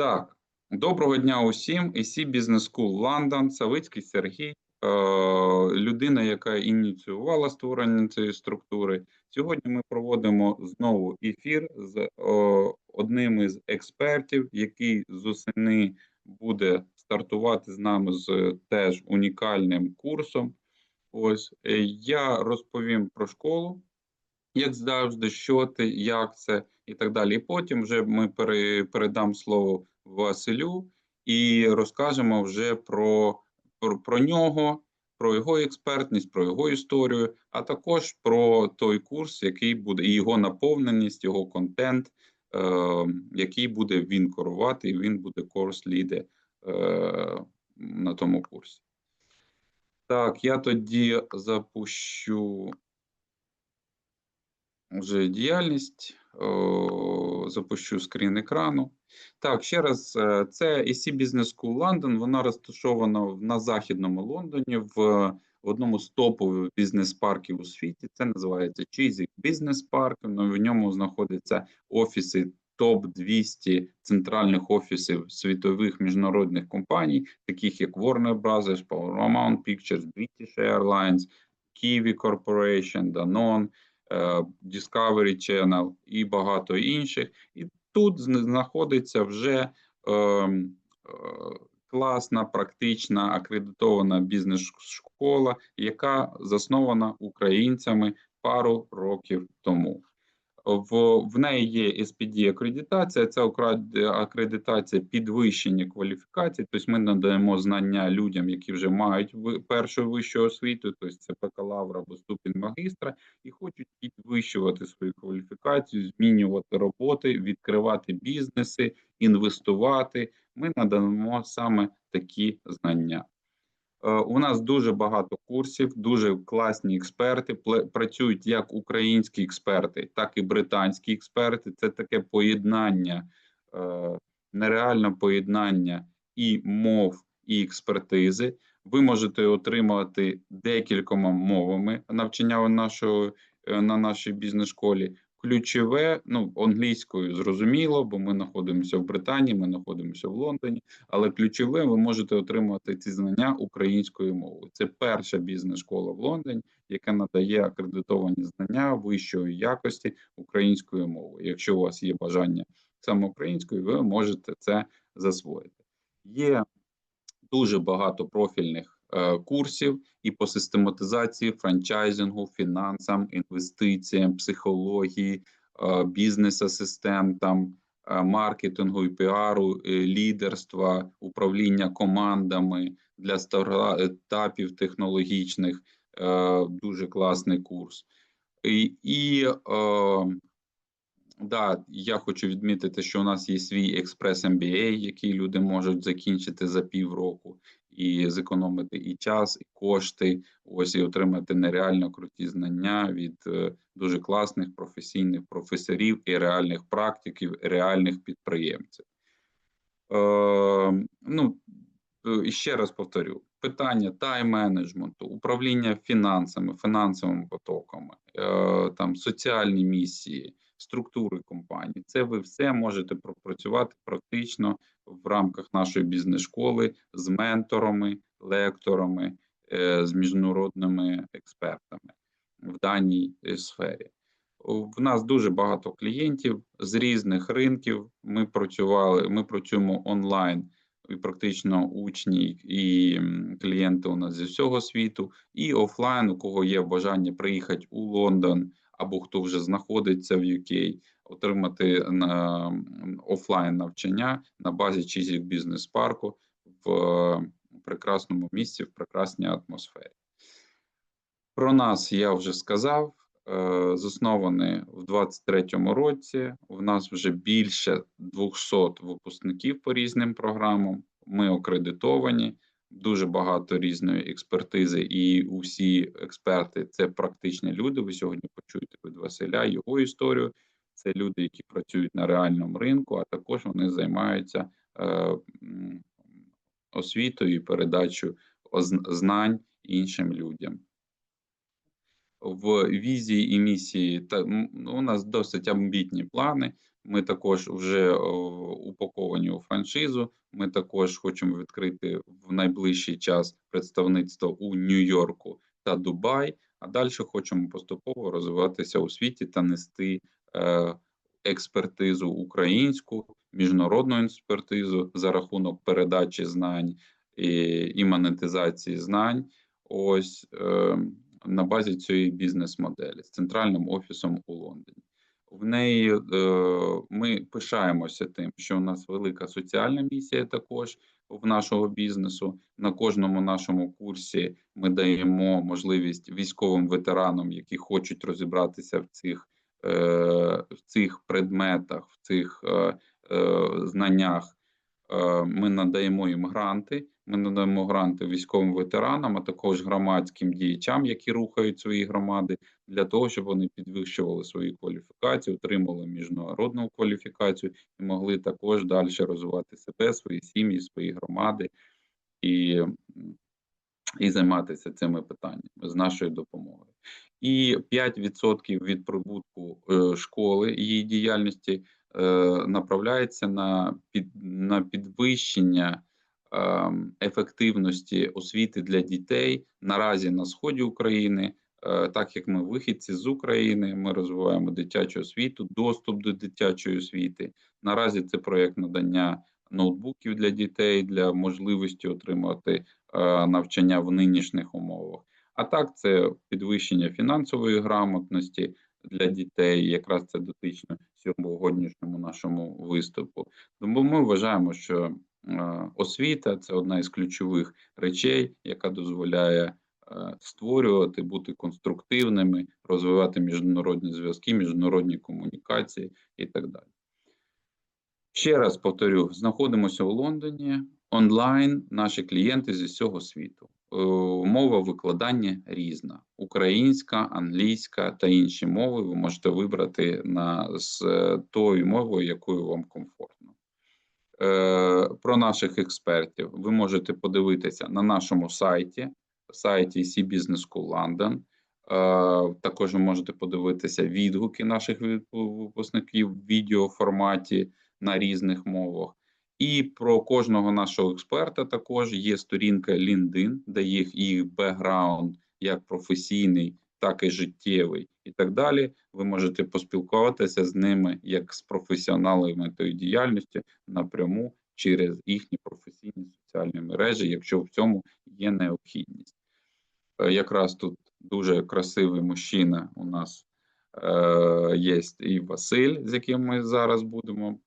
Так, доброго дня усім. EC Business School London, Савицький Сергій, е, людина, яка ініціювала створення цієї структури. Сьогодні ми проводимо знову ефір з е, одним із експертів, який з осени буде стартувати з нами з теж унікальним курсом. Ось е, я розповім про школу, як завжди, що ти, як це і так далі. І потім вже ми передам слово Василю і розкажемо вже про, про, про нього, про його експертність, про його історію, а також про той курс, який буде, і його наповненість, його контент, е, який буде він керувати, і він буде курс ліде на тому курсі. Так, я тоді запущу вже діяльність, запущу скрін екрану. Так, ще раз, е, це EC Business School London, вона розташована на західному Лондоні в одному з топових бізнес-парків у світі. Це називається Chiswick Business Park. Ну, В ньому знаходяться офіси топ 200 центральних офісів світових міжнародних компаній, таких як Warner Brothers, Paramount Pictures, British Airlines, Kiwi Corporation, Danone, Discovery Channel і багато інших. І тут знаходиться вже ем, е, класна, практична, акредитована бізнес-школа, яка заснована українцями пару років тому. В, в неї є SPD акредитація, це акредитація підвищення кваліфікації, тобто ми надаємо знання людям, які вже мають першу вищу освіту, тобто це бакалавр або ступінь магістра, і хочуть підвищувати свою кваліфікацію, змінювати роботи, відкривати бізнеси, інвестувати. Ми надаємо саме такі знання. Е, У нас дуже багато курсів, дуже класні експерти. Працюють як українські експерти, так і британські експерти. Це таке поєднання, е, нереальне поєднання і мов, і експертизи. Ви можете отримати декількома мовами навчання у нашого, е, на нашій бізнес-школі. Ключове, ну англійською зрозуміло, бо ми знаходимося в Британії, ми знаходимося в Лондоні. Але ключове, ви можете отримати ці знання українською мовою. Це перша бізнес-школа в Лондоні, яка надає акредитовані знання вищої якості українською мовою. Якщо у вас є бажання саме українською, ви можете це засвоїти. Є дуже багато профільних курсів і по систематизації, франчайзингу, фінансам, інвестиціям, психології, е, бізнес-асистентам, е, маркетингу і піару, е, лідерства, управління командами для стартапів технологічних. Е, Дуже класний курс. І, і е, да, я хочу відмітити, що у нас є свій експрес MBA, який люди можуть закінчити за півроку і зекономити і час, і кошти. Ось і отримати нереально круті знання від е, дуже класних професійних професорів і реальних практиків, і реальних підприємців. Е, ну, е, і ще раз повторю: питання тайм-менеджменту, управління фінансами, фінансовими потоками, е, там соціальні місії, структури компанії. Це ви все можете пропрацювати практично в рамках нашої бізнес-школи з менторами, лекторами, е, з міжнародними експертами в даній е, сфері. В нас дуже багато клієнтів з різних ринків. Ми працювали, ми працюємо онлайн, і практично учні і клієнти у нас зі всього світу, і офлайн, у кого є бажання приїхати у Лондон або хто вже знаходиться в UK, отримати офлайн навчання на базі Chiswick бізнес парку в прекрасному місці, в прекрасній атмосфері. Про нас я вже сказав. Е, Заснований в 23-му році. У нас вже більше 200 випускників по різним програмам. Ми акредитовані, дуже багато різної експертизи, і усі експерти це практичні люди. Ви сьогодні почуєте від Василя його історію. Це люди, які працюють на реальному ринку, а також вони займаються е, освітою і передачею знань іншим людям в візії і місії та у нас досить амбітні плани. Ми також вже упаковані у франшизу. Ми також хочемо відкрити в найближчий час представництво у Нью-Йорку та Дубай. А далі хочемо поступово розвиватися у світі та нести е, експертизу українську, міжнародну експертизу за рахунок передачі знань і, і монетизації знань. Ось е, на базі цієї бізнес-моделі з центральним офісом у Лондоні. В неї е, ми пишаємося тим, що у нас велика соціальна місія також в нашого бізнесу. На кожному нашому курсі ми даємо можливість військовим ветеранам, які хочуть розібратися в цих, е, в цих предметах, в цих е, знаннях. Ми надаємо їм гранти. Ми надаємо гранти військовим ветеранам, а також громадським діячам, які рухають свої громади, для того, щоб вони підвищували свої кваліфікації, отримали міжнародну кваліфікацію і могли також далі розвивати себе, свої сім'ї, свої громади і, і займатися цими питаннями з нашою допомогою. І 5% від прибутку е, школи її діяльності е, направляється на під на підвищення ефективності освіти для дітей наразі на сході України. Е, Так як ми вихідці з України, ми розвиваємо дитячу освіту, доступ до дитячої освіти. Наразі це проєкт надання ноутбуків для дітей для можливості отримати е, навчання в нинішніх умовах. А так, це підвищення фінансової грамотності для дітей, якраз це дотично сьогоднішньому нашому виступу. Тому ми вважаємо, що освіта це одна із ключових речей, яка дозволяє створювати, бути конструктивними, розвивати міжнародні зв'язки, міжнародні комунікації і так далі. Ще раз повторю: знаходимося у Лондоні онлайн. Наші клієнти зі всього світу. Е, Мова викладання різна: українська, англійська та інші мови. Ви можете вибрати на з е, тою мовою, якою вам комфортно. Е, Про наших експертів ви можете подивитися на нашому сайті, сайті C Business School London. Е, Також ви можете подивитися відгуки наших вип- випускників в відеоформаті на різних мовах. І про кожного нашого експерта також є сторінка LinkedIn, де їх їх бекграунд як професійний, так і життєвий, і так далі. Ви можете поспілкуватися з ними як з професіоналами тої діяльності напряму через їхні професійні соціальні мережі, якщо в цьому є необхідність. Е, Якраз тут дуже красивий мужчина у нас е, є і Василь, з яким ми зараз будемо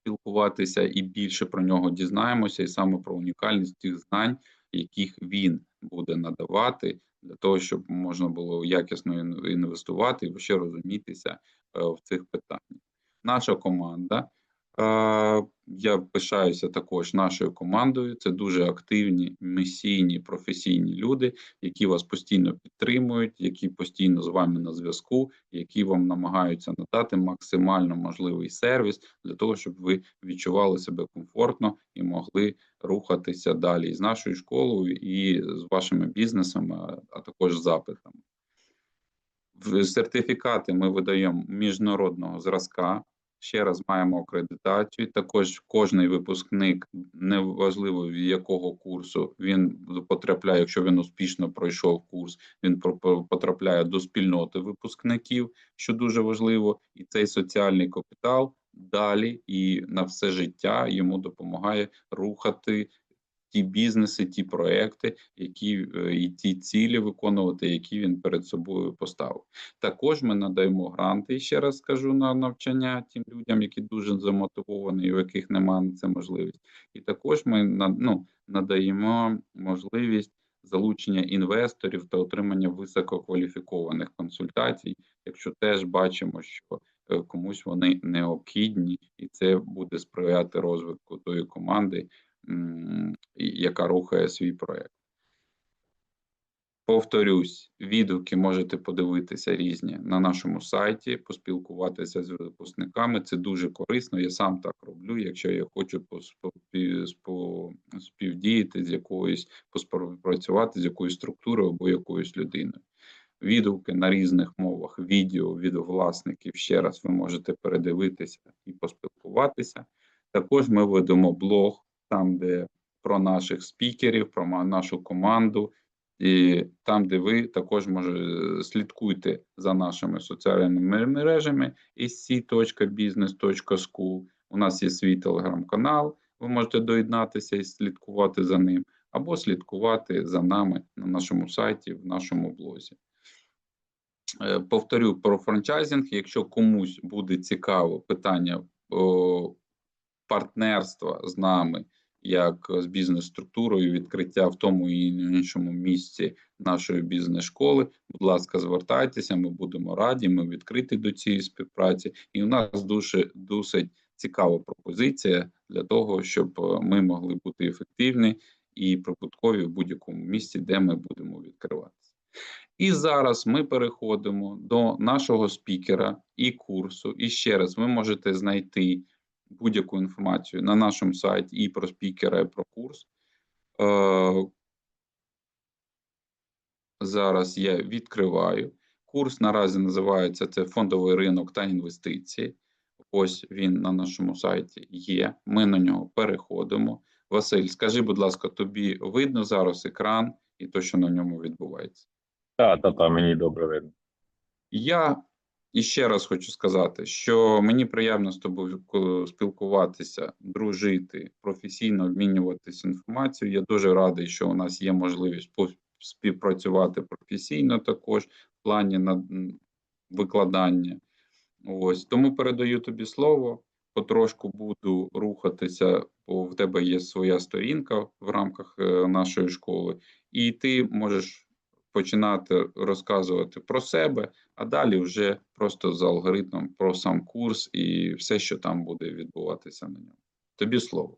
спілкуватися і більше про нього дізнаємося, і саме про унікальність тих знань, яких він буде надавати, для того, щоб можна було якісно інвестувати і ще розумітися е, в цих питаннях. Наша команда. Я пишаюся також нашою командою. Це дуже активні, місійні, професійні люди, які вас постійно підтримують, які постійно з вами на зв'язку, які вам намагаються надати максимально можливий сервіс для того, щоб ви відчували себе комфортно і могли рухатися далі з нашою школою, і з вашими бізнесами, а також запитами. Сертифікати ми видаємо міжнародного зразка. Ще раз маємо акредитацію. Також кожний випускник, неважливо від якого курсу він потрапляє, якщо він успішно пройшов курс, він потрапляє до спільноти випускників, що дуже важливо, і цей соціальний капітал далі і на все життя йому допомагає рухати ті бізнеси, ті проекти, які е, і ті цілі виконувати, які він перед собою поставив. Також ми надаємо гранти, ще раз скажу на навчання тим людям, які дуже замотивовані, і у яких немає на це можливість. І також ми ну, надаємо можливість залучення інвесторів та отримання висококваліфікованих консультацій, якщо теж бачимо, що е, комусь вони необхідні, і це буде сприяти розвитку тої команди, яка рухає свій проект. Повторюсь, відгуки можете подивитися різні на нашому сайті, поспілкуватися з випускниками. Це дуже корисно. Я сам так роблю. Якщо я хочу співдіяти з якоюсь, поспівпрацювати з якоюсь структурою або якоюсь людиною. відгуки на різних мовах, відео від власників. Ще раз ви можете передивитися і поспілкуватися. Також ми ведемо блог, там, де про наших спікерів, про нашу команду, і там, де ви також може слідкуйте за нашими соціальними мережами sc.business.school. У нас є свій телеграм-канал. Ви можете доєднатися і слідкувати за ним, або слідкувати за нами на нашому сайті, в нашому блозі. Е, Повторю про франчайзинг. Якщо комусь буде цікаво питання партнерства з нами, як з бізнес-структурою, відкриття в тому і іншому місці нашої бізнес-школи, будь ласка, звертайтеся, ми будемо раді, ми відкриті до цієї співпраці. І у нас дуже досить цікава пропозиція для того, щоб е, ми могли бути ефективні і прибуткові в будь-якому місці, де ми будемо відкриватися. І зараз ми переходимо до нашого спікера і курсу. І ще раз ви можете знайти будь-яку інформацію на нашому сайті і про спікера, і про курс. Е, Зараз я відкриваю. Курс наразі називається це фондовий ринок та інвестиції. Ось він на нашому сайті є. Ми на нього переходимо. Василь, скажи, будь ласка, тобі видно зараз екран і то, що на ньому відбувається? Так, та, та, мені добре видно. Я іще раз хочу сказати, що мені приємно з тобою спілкуватися, дружити, професійно обмінюватися інформацією. Я дуже радий, що у нас є можливість співпрацювати професійно також в плані на викладання. Ось тому передаю тобі слово. Потрошку буду рухатися, бо в тебе є своя сторінка в рамках е, нашої школи, і ти можеш починати розказувати про себе, а далі вже просто за алгоритмом про сам курс і все, що там буде відбуватися на ньому. Тобі слово.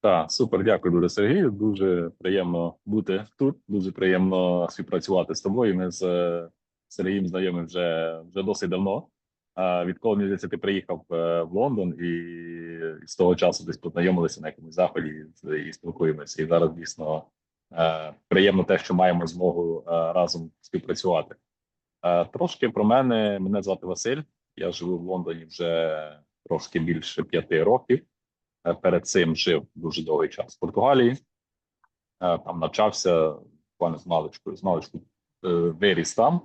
Так, супер, дякую дуже, Сергію. Дуже приємно бути тут. Дуже приємно співпрацювати з тобою. Ми з е, Сергієм знайомі вже, вже досить давно. Відколи мені здається, ти приїхав е, в Лондон і з того часу десь познайомилися на якомусь заході і- спілкуємося. І зараз дійсно приємно те, що маємо змогу е, разом співпрацювати. Е, Трошки про мене. Мене звати Василь. Я живу в Лондоні вже трошки більше п'яти років. Е, Перед цим жив дуже довгий час в Португалії. Е, Там навчався буквально з маличкою, з маличку е, виріс там,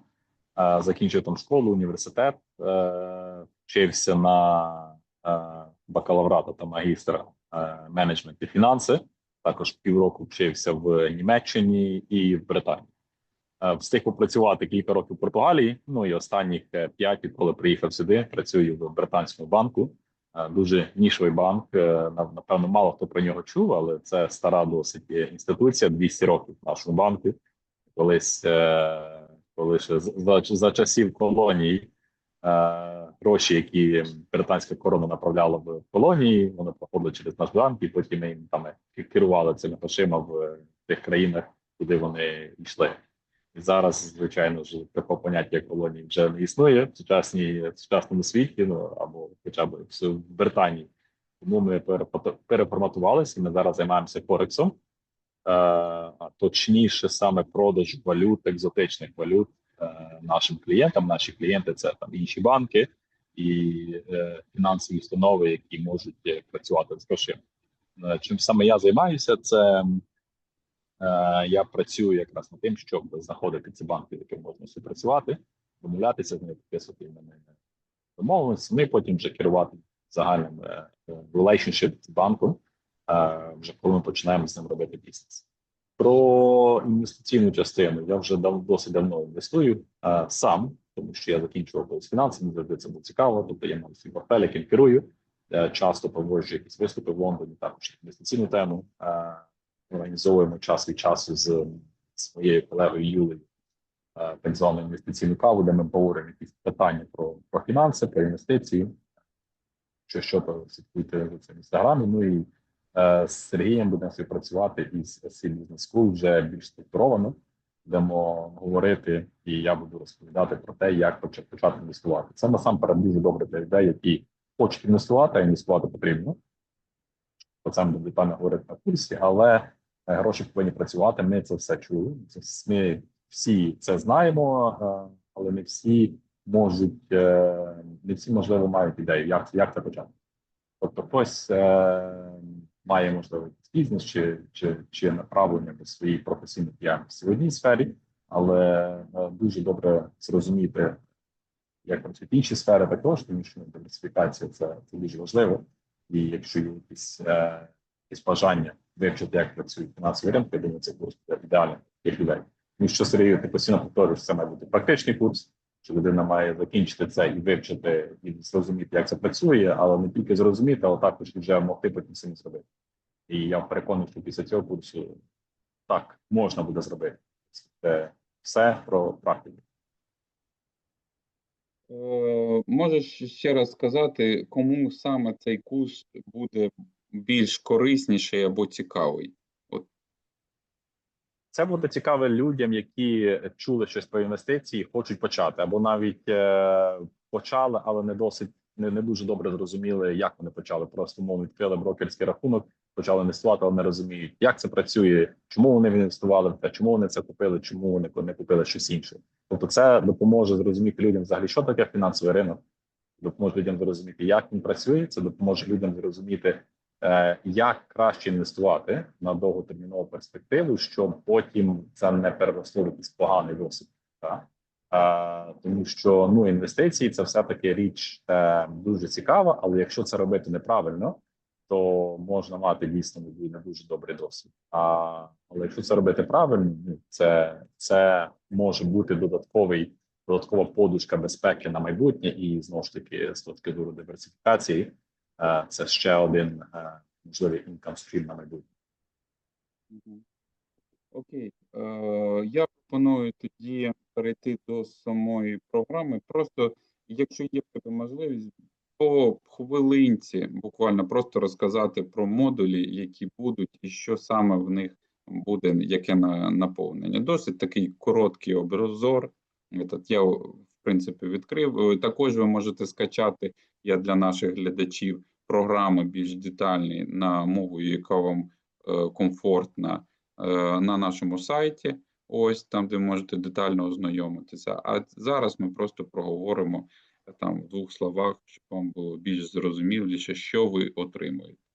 е, закінчив там школу, університет, е, вчився на е, бакалаврата та магістра е, менеджмент і фінанси. Також півроку вчився в Німеччині і в Британії. Е, Встиг попрацювати кілька років в Португалії. Ну і останніх е, п'ять, відколи приїхав сюди, працюю в британському банку. Е, Дуже нішовий банк. Напевно, мало хто про нього чув, але це стара досить інституція, 200 років в нашому банку. Колись, коли ще за, за часів колонії гроші, які британська корона направляла в колонії, вони проходили через наш банк, і потім ми їм там керували цими грошима в тих країнах, куди вони йшли. І зараз, звичайно ж, такого поняття колонії вже не існує в сучасній в сучасному світі, ну або хоча б в Британії. Тому ми переформатувалися. Ми зараз займаємося Форексом, е, а точніше, саме продаж валют, екзотичних валют е, нашим клієнтам. Наші клієнти це там інші банки і е, фінансові установи, які можуть е, працювати з грошима. Е, Чим саме я займаюся, це Е, я працюю якраз над тим, щоб знаходити ці банки, з якими можна співпрацювати, домовлятися з ними, підписувати мене домовленості. Ми потім вже керувати загальним е, е, relationship з банком, е, вже коли ми починаємо з ним робити бізнес. Про інвестиційну частину я вже дав досить давно інвестую е, сам, тому що я закінчував з фінансами, завжди це було цікаво. Тобто я мав свій портфель, яким керую. Е, Часто проводжу якісь виступи в Лондоні, також інвестиційну тему. Е, організовуємо час від часу з моєю колегою Юлею е, так звану інвестиційну каву, де ми обговорюємо якісь питання про, про фінанси, про інвестиції. Що що слідкуйте в інстаграмі. Ну і з Сергієм будемо співпрацювати із Сіль Business School вже більш структуровано. Будемо говорити, і я буду розповідати про те, як почати інвестувати. Це насамперед дуже добре для людей, які хочуть інвестувати, а інвестувати потрібно. Про це ми детально говорити на курсі, але е, гроші повинні працювати. Ми це все чули. Ми всі це знаємо, е, але не всі можуть, е, не всі можливо мають ідею, як, як це почати. Тобто, хтось е, має можливо бізнес чи, чи, чи направлення до своєї професійної діяльності в одній сфері, але е, дуже добре зрозуміти, як працюють інші сфери, також тому що диверсифікація це, це дуже важливо. І якщо є якісь, е, якісь бажання вивчити, як працюють фінансові ринки, думаю, це буде ідеально для людей. Тому що Сергію, ти постійно повторюєш, це має бути практичний курс, що людина має закінчити це і вивчити, і зрозуміти, як це працює, але не тільки зрозуміти, але також і вже могти потім самі зробити. І я переконаний, що після цього курсу так можна буде зробити. Це все про практику. Е, Можеш ще раз сказати, кому саме цей курс буде більш корисніший або цікавий? Це буде цікаве людям, які чули щось про інвестиції, хочуть почати, або навіть е, почали, але не досить не, не дуже добре зрозуміли, як вони почали. Просто мовно відкрили брокерський рахунок, почали інвестувати, але не розуміють, як це працює, чому вони інвестували в те, чому вони це купили, чому вони не купили щось інше. Тобто, це допоможе зрозуміти людям взагалі, що таке фінансовий ринок, допоможе людям зрозуміти, як він працює. Це допоможе людям зрозуміти, як краще інвестувати на довготермінову перспективу, щоб потім це не переросло в якийсь поганий досвід. Е, тому що ну інвестиції це все таки річ е, дуже цікава, але якщо це робити неправильно, то можна мати дійсно не дуже добрий досвід. А але якщо це робити правильно, ну, це, це може бути додатковий додаткова подушка безпеки на майбутнє, і знову ж таки з точки зору диверсифікації, е, це ще один е, можливий інкам стрім на майбутнє. Окей. Е, Я пропоную тоді перейти до самої програми. Просто, якщо є тебе можливість, по хвилинці буквально просто розказати про модулі, які будуть, і що саме в них буде, яке на- наповнення. Досить такий короткий обзор. Я, в принципі, відкрив. Е, Також ви можете скачати, я для наших глядачів, програми більш детальні на мову, яка вам е, комфортна е, на нашому сайті. Ось там, де можете детально ознайомитися. А зараз ми просто проговоримо там в двох словах, щоб вам було більш зрозуміліше, що ви отримуєте.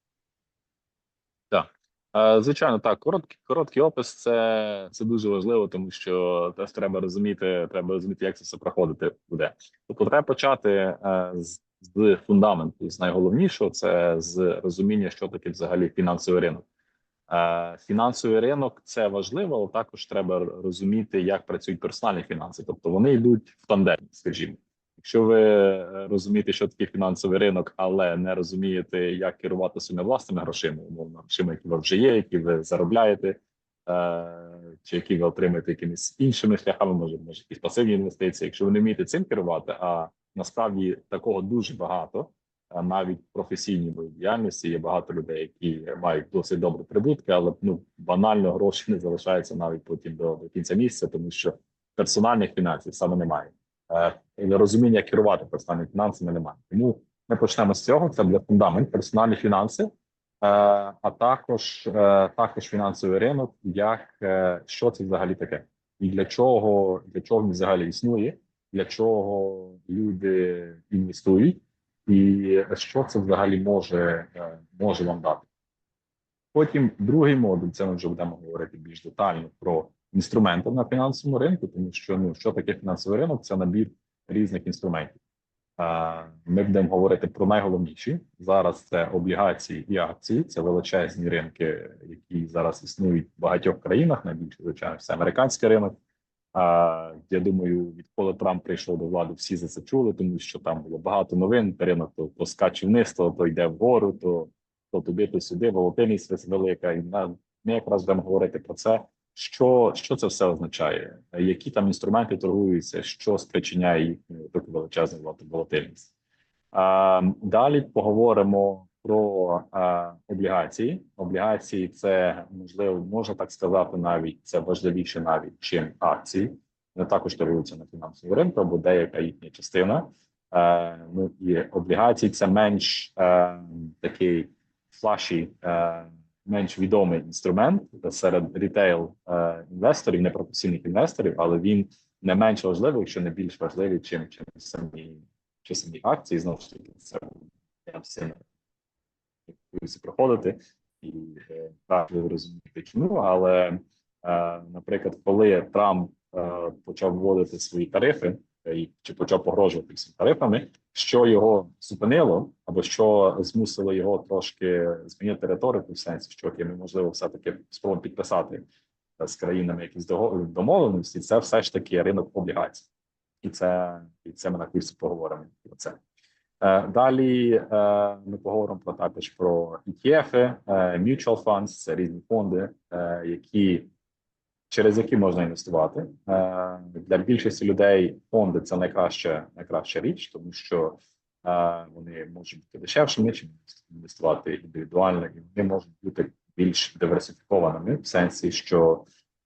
Звичайно, так, короткий, короткий опис це, це дуже важливо, тому що теж треба розуміти, треба розуміти, як це все проходити буде. Тобто, треба почати е, з, з фундаменту, з найголовнішого це з розуміння, що таке взагалі фінансовий ринок. Е, Фінансовий ринок це важливо, але також треба розуміти, як працюють персональні фінанси. Тобто вони йдуть в тандемі, скажімо. Якщо ви е, розумієте, що таке фінансовий ринок, але не розумієте, як керувати своїми власними грошима, умовно грошима, які у вас вже є, які ви заробляєте, е, чи які ви отримуєте якимись іншими шляхами, може, може якісь пасивні інвестиції. Якщо ви не вмієте цим керувати, а насправді такого дуже багато, а навіть в професійній діяльності є багато людей, які мають досить добрі прибутки, але ну банально гроші не залишаються навіть потім до, до кінця місяця, тому що персональних фінансів саме немає. Е, і розуміння як керувати персональними фінансами немає. Тому ми почнемо з цього. Це буде фундамент, персональні фінанси, е, а також е, також фінансовий ринок, як що це взагалі таке, і для чого для чого він взагалі існує, для чого люди інвестують, і що це взагалі може, може вам дати. Потім другий модуль, це ми вже будемо говорити більш детально про інструменти на фінансовому ринку, тому що ну що таке фінансовий ринок? Це набір різних інструментів. Ми будемо говорити про найголовніші зараз. Це облігації і акції. Це величезні ринки, які зараз існують в багатьох країнах. Найбільше звичайно, це американський ринок. Я думаю, відколи Трамп прийшов до влади, всі за це чули, тому що там було багато новин. Ринок то, то скаче вниз, то, то йде вгору, то то туди, то сюди. Волатильність велика. І ми якраз будемо говорити про це. Що що це все означає? Які там інструменти торгуються, що спричиняє їхню таку величезну волатильність? А, Далі поговоримо про а, облігації. Облігації це можливо, можна так сказати, навіть це важливіше навіть чим акції. Вони також торгуються на фінансовому ринку або деяка їхня частина. Е, ну і облігації це менш е, такий флаші менш відомий інструмент серед рітейл е, інвесторів, непрофесійних інвесторів, але він не менш важливий, якщо не більш важливий, чим, чим самі чи самі акції. Знову ж таки, це я всім проходити і е, так ви розумієте, чому. Але, е, наприклад, коли Трамп почав вводити свої тарифи чи почав погрожувати цими тарифами, що його зупинило, або що змусило його трошки змінити риторику в сенсі, що окей, ми можливо все таки спробуємо підписати е, з країнами якісь домовленості. Це все ж таки ринок облігацій, і це і це ми на курсі поговоримо про це. Е, Далі е, ми поговоримо про також про ETF, mutual funds, це різні фонди, які через які можна інвестувати. Е, Для більшості людей фонди це найкраща найкраща річ, тому що е, вони можуть бути дешевшими, чим інвестувати індивідуально, і вони можуть бути більш диверсифікованими в сенсі, що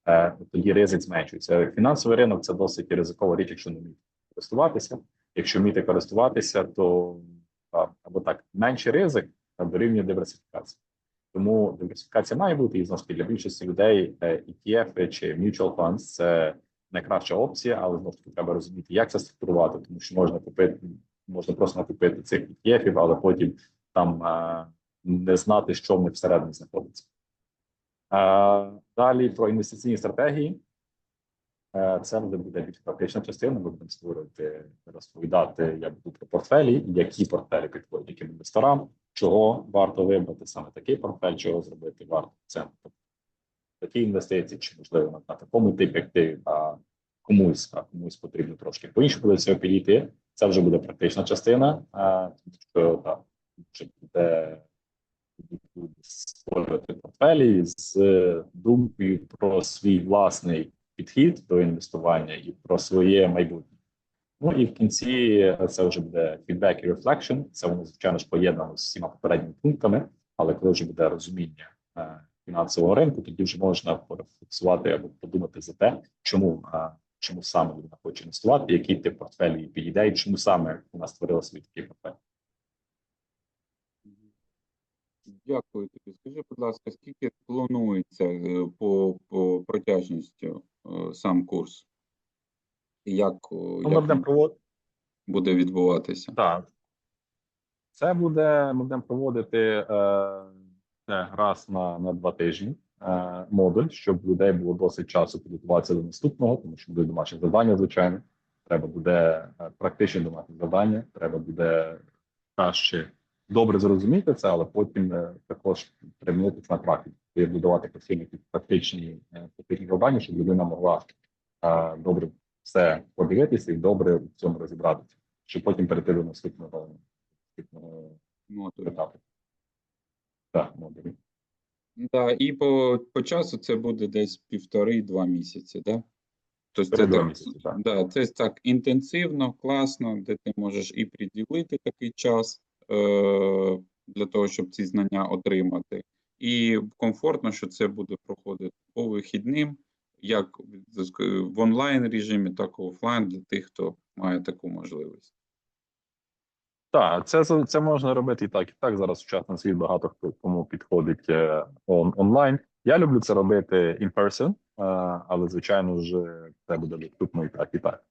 е, тоді ризик зменшується. Фінансовий ринок це досить ризикова річ, якщо не вміти користуватися. Якщо вміти користуватися, то або так менший ризик дорівнює диверсифікації. Тому диверсифікація має бути і знову ж таки для більшості людей е, ETF чи mutual funds – це найкраща опція, але знову ж таки треба розуміти, як це структурувати, тому що можна купити, можна просто накупити цих ETF, але потім там не знати, що в них всередині знаходиться. Далі про інвестиційні стратегії. Е, Це вже буде більш практична частина. Ми будемо створювати, розповідати, я буду про портфелі, які портфелі підходять яким інвесторам, чого варто вибрати саме такий портфель, чого зробити варто це такі інвестиції, чи можливо на, такому типі активів, а комусь, а комусь потрібно трошки по іншому до цього підійти. Це вже буде практична частина, тому що так вже буде створювати портфелі з думкою про свій власний підхід до інвестування і про своє майбутнє. Ну і в кінці це вже буде feedback і reflection. Це воно звичайно ж поєднано з всіма попередніми пунктами, але коли вже буде розуміння е, фінансового ринку, тоді вже можна порефлексувати або подумати за те, чому е, чому саме людина хоче інвестувати, який тип портфелю їй підійде, і чому саме вона створила свій такий портфель. Дякую тобі. Скажи, будь ласка, скільки планується е, по, по протяжністю е, сам курс? Як, Ну, як будемо він проводити. буде відбуватися? Так. Це буде, ми будемо проводити е, це раз на, на два тижні е, модуль, щоб у людей було досить часу підготуватися до наступного, тому що буде домашнє завдання, звичайно. Треба буде е, практичне домашнє завдання, треба буде краще добре зрозуміти це, але потім е, також примінити це на практиці. І будувати постійно практичні, е, практичні завдання, щоб людина могла е, добре все подивитися і добре в цьому розібратися щоб потім перейти до наступного наступного Модуль. етапу. Так, модулі. Да, і по, по часу це буде десь півтори-два місяці, да? Тобто це так, місяці, так. да, це так інтенсивно, класно, де ти можеш і приділити такий час е, для того, щоб ці знання отримати. І комфортно, що це буде проходити по вихідним, як в- онлайн режимі, так і офлайн для тих, хто має таку можливість. Так, це це можна робити і так, і так. Зараз сучасний світ багато хто кому підходить е, он, онлайн. Я люблю це робити in person, е, але звичайно ж це буде доступно і так, і так.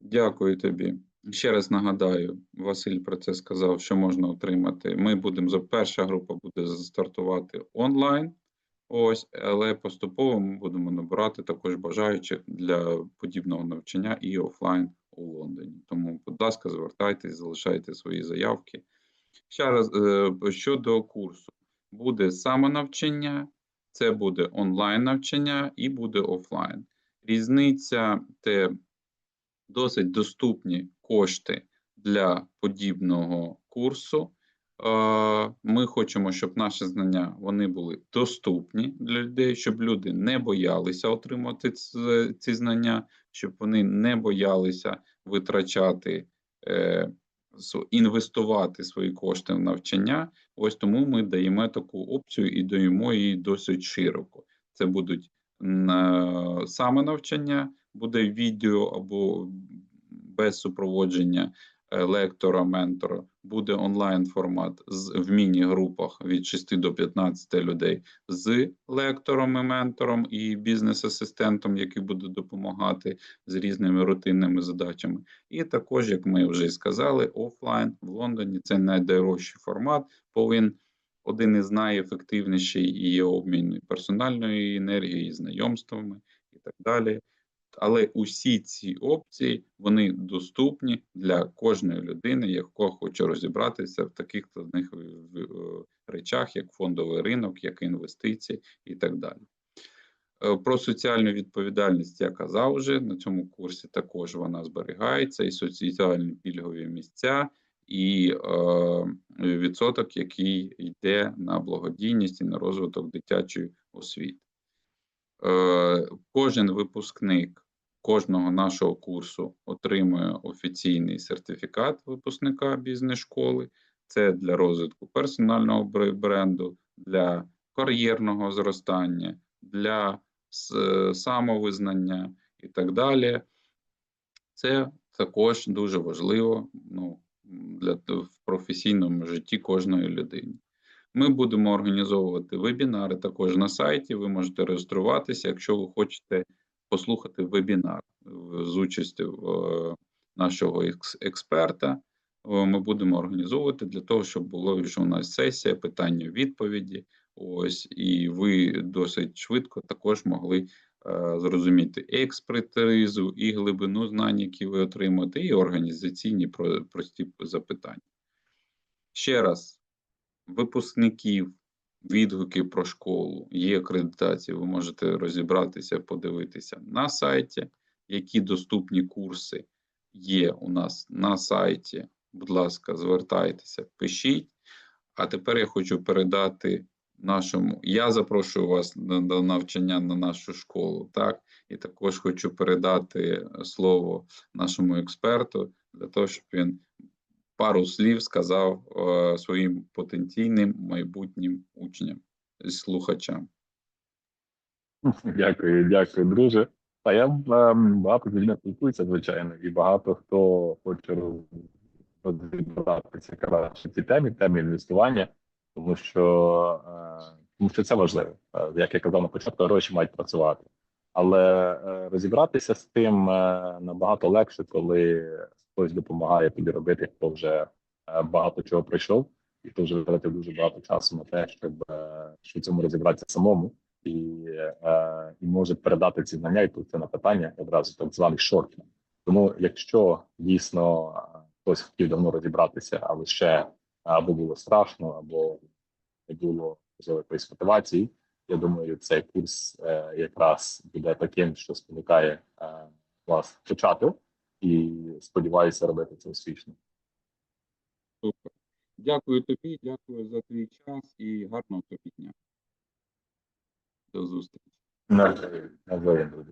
Дякую тобі. Ще раз нагадаю, Василь про це сказав, що можна отримати. Ми будемо перша група буде стартувати онлайн. Ось, але поступово ми будемо набирати також бажаючих для подібного навчання і офлайн у Лондоні. Тому, будь ласка, звертайтесь, залишайте свої заявки. Ще раз е, щодо курсу, буде самонавчання, це буде онлайн навчання і буде офлайн. Різниця те досить доступні кошти для подібного курсу. Е, Ми хочемо, щоб наші знання вони були доступні для людей, щоб люди не боялися отримати ці знання, щоб вони не боялися витрачати, е, інвестувати свої кошти в навчання. Ось тому ми даємо таку опцію і даємо її досить широко. Це будуть саме навчання, буде відео або без супроводження лектора, ментора, буде онлайн формат з в міні-групах від 6 до 15 людей з лектором і ментором і бізнес-асистентом, який буде допомагати з різними рутинними задачами. І також, як ми вже сказали, офлайн в Лондоні це найдорожчий формат. Повинен один із найефективніших і є обмін персональної енергії, знайомствами і так далі. Але усі ці опції вони доступні для кожної людини, яка хоче розібратися в таких складних в- в- речах, як фондовий ринок, як інвестиції і так далі. Е, Про соціальну відповідальність я казав вже на цьому курсі. Також вона зберігається, і соціальні пільгові місця, і е, відсоток, який йде на благодійність і на розвиток дитячої освіти. Е, Кожен випускник кожного нашого курсу отримує офіційний сертифікат випускника бізнес-школи. Це для розвитку персонального бренду, для кар'єрного зростання, для самовизнання і так далі. Це також дуже важливо ну, для в професійному житті кожної людини. Ми будемо організовувати вебінари також на сайті. Ви можете реєструватися, якщо ви хочете послухати вебінар з участю е, нашого експерта. Е, Ми будемо організовувати для того, щоб було що у нас сесія, питання, відповіді. Ось і ви досить швидко також могли е, зрозуміти експертизу, і глибину знань, які ви отримуєте, і організаційні про- прості запитання. Ще раз, випускників, відгуки про школу, є акредитація, ви можете розібратися, подивитися на сайті, які доступні курси є у нас на сайті. Будь ласка, звертайтеся, пишіть. А тепер я хочу передати нашому. Я запрошую вас на, навчання на нашу школу, так? І також хочу передати слово нашому експерту для того, щоб він пару слів сказав е, своїм потенційним майбутнім учням і слухачам. Дякую, дякую, друже. Та я ем, багато з людьми спілкуюся, звичайно, і багато хто хоче розібратися краще в цій темі, темі інвестування, тому що, е, тому що це важливо. Е, Як я казав на початку, гроші мають працювати. Але е, розібратися з тим е, набагато легше, коли хтось допомагає тобі робити, хто вже е, багато чого пройшов, і хто вже витратив дуже багато часу на те, щоб, е, щоб в цьому розібратися самому і, е, і може передати ці знання і тут це на питання одразу так званий шорт. Тому, якщо дійсно хтось хотів давно розібратися, але ще або було страшно, або не було можливо якоїсь мотивації, я думаю, цей курс е, якраз буде таким, що спонукає е, вас почати, і сподіваюся робити це успішно. Супер. Дякую тобі, дякую за твій час і гарного тобі дня. До зустрічі. На здоров'я, друзі.